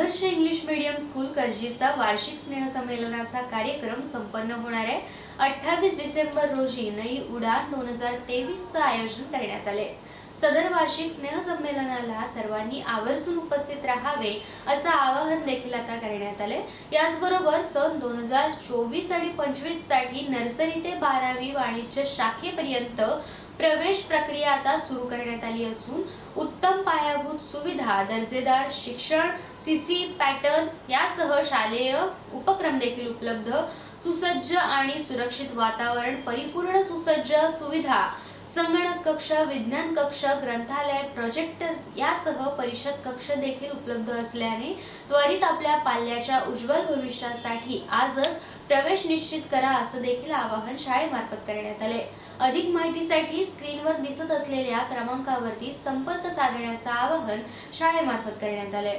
आदर्श English medium school करजीचा वार्षिक स्नेहसंमेलनाचा कार्यक्रम संपन्न होणार आहे. अठ्ठावीस डिसेंबर रोजी नई उडान दोन हजार तेवीसचं आयोजन करण्यात आले सदर वार्षिक स्नेहसंमेलनाला सर्वांनी आवर्जून उपस्थित राहावे असं आवाहन देखील आता करण्यात आले याचबरोबर सन दोन हजार चोवीस आणि पंचवीससाठी नर्सरी ते बारावी वाणिज्य शाखेपर्यंत प्रवेश प्रक्रिया आता सुरू करण्यात आली असून उत्तम पायाभूत सुविधा दर्जेदार शिक्षण सीसी पॅटर्न यासह शालेय उपक्रम देखील उपलब्ध. सुसज्ज आणि सुरक्षित वातावरण परिपूर्ण सुसज्ज सुविधा संगणक कक्ष विज्ञान कक्ष ग्रंथालय प्रोजेक्टर्स यासह परिषद कक्ष देखील उपलब्ध असल्याने त्वरित आपल्या पाल्याच्या उज्ज्वल भविष्यासाठी आजच प्रवेश निश्चित करा असं देखील आवाहन शाळेमार्फत करण्यात आले. अधिक माहितीसाठी स्क्रीनवर दिसत असलेल्या क्रमांकावरती संपर्क साधण्याचं आवाहन शाळेमार्फत करण्यात आले